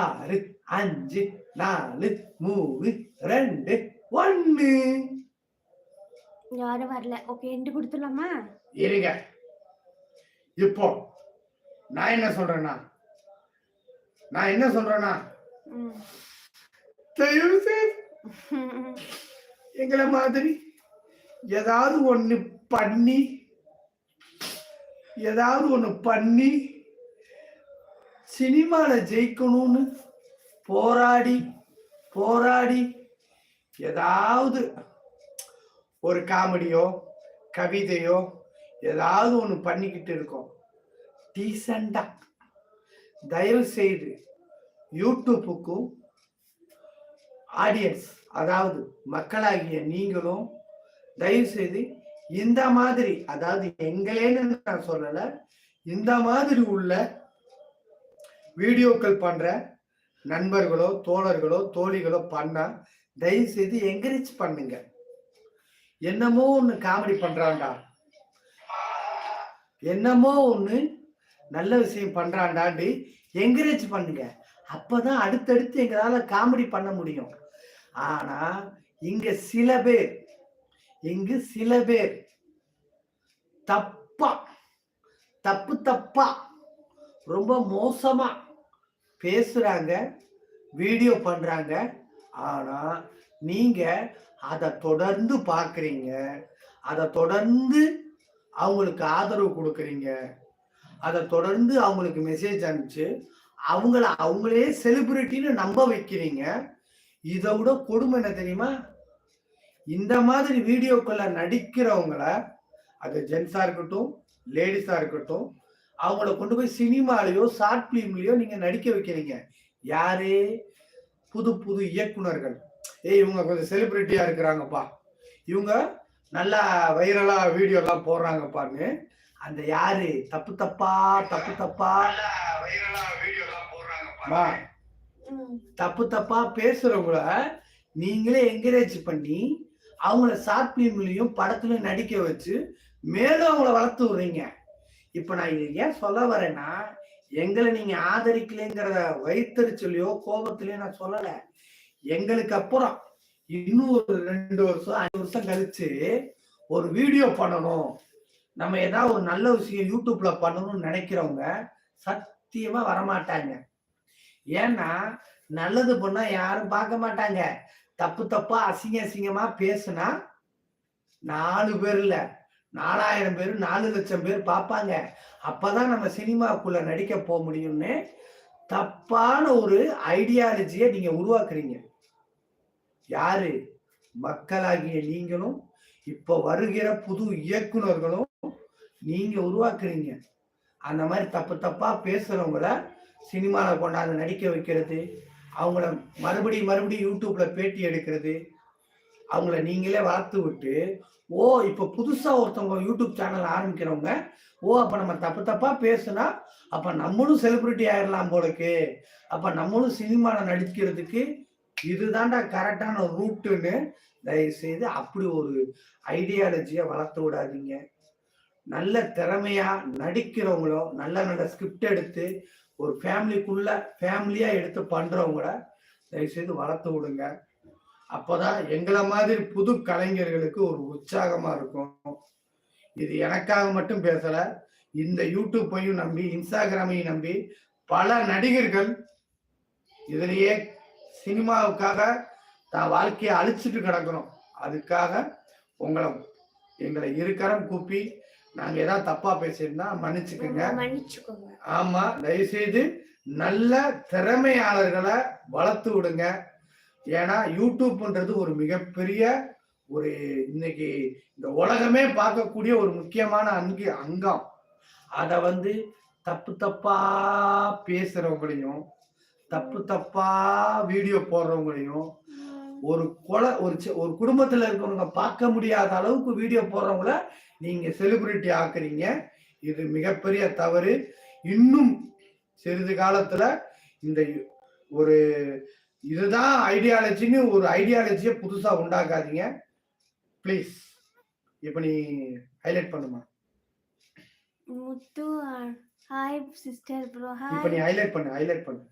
ஆறு அஞ்சு நாலு மூணு ரெண்டு ஒன்னு. யாரும் வரல. ஓகே எண்டு கொடுத்துடலாமா? இருங்க. இப்போ நான் என்ன சொல்றேன்னா நான் என்ன சொல்றேன்னா. தயவு செய்து எங்களை மாதிரி ஏதாவது ஒண்ணு பண்ணி ஏதாவது ஒண்ணு பண்ணி சினிமாவில் ஜெயிக்கணும்னு போராடி போராடி ஏதாவது ஒரு காமெடியோ கவிதையோ ஏதாவது ஒன்று பண்ணிக்கிட்டு இருக்கோம். டீசண்டா தயவு செய்து யூடியூப்புக்கும் ஆடியன்ஸ் அதாவது மக்களாகிய நீங்களும் தயவு செய்து இந்த மாதிரி அதாவது எங்களேன்னு நான் சொல்லலை இந்த மாதிரி உள்ள வீடியோக்கள் பண்ற நண்பர்களோ தோழர்களோ தோழிகளோ பண்ணால் தயவு செய்து என்கரேஜ் பண்ணுங்க. என்னமோ ஒண்ணு காமெடி பண்றான்டா. என்னமோ ஒண்ணு நல்ல விஷயம் பண்றான்டாண்டு என்கரேஜ் பண்ணுங்க. அப்பதான் அடுத்தடுத்து எங்களால காமெடி பண்ண முடியும். ஆனா இங்க சில பேர் இங்கு சில பேர் தப்பா தப்பு தப்பா ரொம்ப மோசமா பேசுகிறாங்க வீடியோ பண்ணுறாங்க ஆனால் நீங்கள் அதை தொடர்ந்து பார்க்குறீங்க. அதை தொடர்ந்து அவங்களுக்கு ஆதரவு கொடுக்குறீங்க. அதை தொடர்ந்து அவங்களுக்கு மெசேஜ் அனுப்பிச்சு அவங்கள அவங்களே செலிபிரிட்டின்னு நம்ப வைக்கிறீங்க. இதை விட கொடுமை என்ன தெரியுமா? இந்த மாதிரி வீடியோக்களை நடிக்கிறவங்கள அது ஜென்ஸாக இருக்கட்டும் லேடிஸாக இருக்கட்டும் அவங்கள கொண்டு போய் சினிமாலேயோ ஷார்ட் பிலிம்லயோ நீங்க நடிக்க வைக்கிறீங்க. யாரு? புது புது இயக்குனர்கள். ஏய் இவங்க கொஞ்சம் செலிபிரிட்டியா இருக்கிறாங்கப்பா. இவங்க நல்லா வைரலா வீடியோ எல்லாம் போடுறாங்கப்பான்னு. அந்த யாரு? தப்பு தப்பா தப்பு தப்பா. தப்பு தப்பா பேசுறவங்கள நீங்களே என்கரேஜ் பண்ணி அவங்கள ஷார்ட் பிலிம்லயும் படத்துலயும் நடிக்க வச்சு மேலும் அவங்கள வளர்த்து விடுறீங்க. இப்ப நான் இது ஏன் சொல்ல வரேன்னா எங்களை நீங்க ஆதரிக்கலைங்கிறத வைத்தறிச்சலையோ கோபத்திலயோ நான் சொல்லல. எங்களுக்கு அப்புறம் இன்னும் ஒரு ரெண்டு வருஷம் அஞ்சு வருஷம் கழிச்சு ஒரு வீடியோ பண்ணணும். நம்ம ஏதாவது ஒரு நல்ல விஷயம் யூடியூப்ல பண்ணணும்னு நினைக்கிறவங்க சத்தியமா வரமாட்டாங்க. ஏன்னா நல்லது பண்ணா யாரும் பார்க்க மாட்டாங்க. தப்பு தப்பா அசிங்க அசிங்கமா பேசுனா நாலு பேர் இல்லை. நாலாயிரம் பேர் நாலு லட்சம் பேர் பார்ப்பாங்க. அப்பதான் நம்ம சினிமாவுக்குள்ள நடிக்க போக முடியும்னு தப்பான ஒரு ஐடியாலஜியை நீங்க உருவாக்குறீங்க. யாரு? மக்களாகிய நீங்களும் இப்ப வருகிற புது இயக்குனர்களும் நீங்க உருவாக்குறீங்க. அந்த மாதிரி தப்பு தப்பா பேசுறவங்கள சினிமாவில் கொண்டாந்து நடிக்க வைக்கிறது அவங்கள மறுபடியும் மறுபடியும் யூடியூப்ல பேட்டி எடுக்கிறது அவங்கள நீங்களே வளர்த்து விட்டு ஓ இப்போ புதுசா ஒருத்தவங்க யூடியூப் சேனல் ஆரம்பிக்கிறவங்க ஓ அப்ப நம்ம தப்பு தப்பா பேசுனா அப்ப நம்மளும் செலிபிரிட்டி ஆயிடலாம் போலக்கு. அப்ப நம்மளும் சினிமாவில் நடிக்கிறதுக்கு இதுதான்டா கரெக்டான ரூட்டுன்னு தயவு செய்து அப்படி ஒரு ஐடியாலஜியை வளர்த்து விடாதீங்க. நல்ல திறமையா நடிக்கிறவங்களோ நல்ல நல்ல ஸ்கிரிப்ட் எடுத்து ஒரு ஃபேமிலிக்குள்ள ஃபேமிலியா எடுத்து பண்றவங்கள தயவுசெய்து வளர்த்து விடுங்க. அப்போதான் எங்களை மாதிரி புது கலைஞர்களுக்கு ஒரு உற்சாகமா இருக்கும். இது எனக்காக மட்டும் பேசல இந்த யூடியூப்பையும் நம்பி இன்ஸ்டாகிராமையும் நம்பி பல நடிகர்கள் இதுலயே சினிமாவுக்காக தான் வாழ்க்கையை அழிச்சிட்டு கிடக்கிறோம் அதுக்காக உங்களை எங்களை இருக்கரம் கூப்பி நாங்க ஏதாவது தப்பா பேசியிருந்தா மன்னிச்சுக்கோங்க. ஆமா தயவுசெய்து நல்ல திறமையாளர்களை வளர்த்து விடுங்க. ஏன்னா யூடியூப்ன்றது ஒரு மிகப்பெரிய ஒரு இன்னைக்கு இந்த உலகமே பார்க்கக்கூடிய ஒரு முக்கியமான அங்கு அங்கம். அதை வந்து தப்பு தப்பா பேசுறவங்களையும் தப்பு தப்பா வீடியோ போடுறவங்களையும் ஒரு கொலை ஒரு ஒரு குடும்பத்துல இருக்கவங்க பார்க்க முடியாத அளவுக்கு வீடியோ போடுறவங்கள நீங்க செலிபிரிட்டி ஆக்குறீங்க. இது மிகப்பெரிய தவறு. இன்னும் சிறிது காலத்துல இந்த ஒரு இதுதான் ஐடியாலஜின்னு ஒரு ஐடியாலஜியை புதுசா உண்டாக்காதீங்க. ப்ளீஸ் இப்ப நீ ஹைலைட் பண்ணுமா? முத்து ஹாய் சிஸ்டர் ப்ரோ இப்ப ஹாய் நீ ஹைலைட் பண்ணு ஹைலைட் பண்ணு.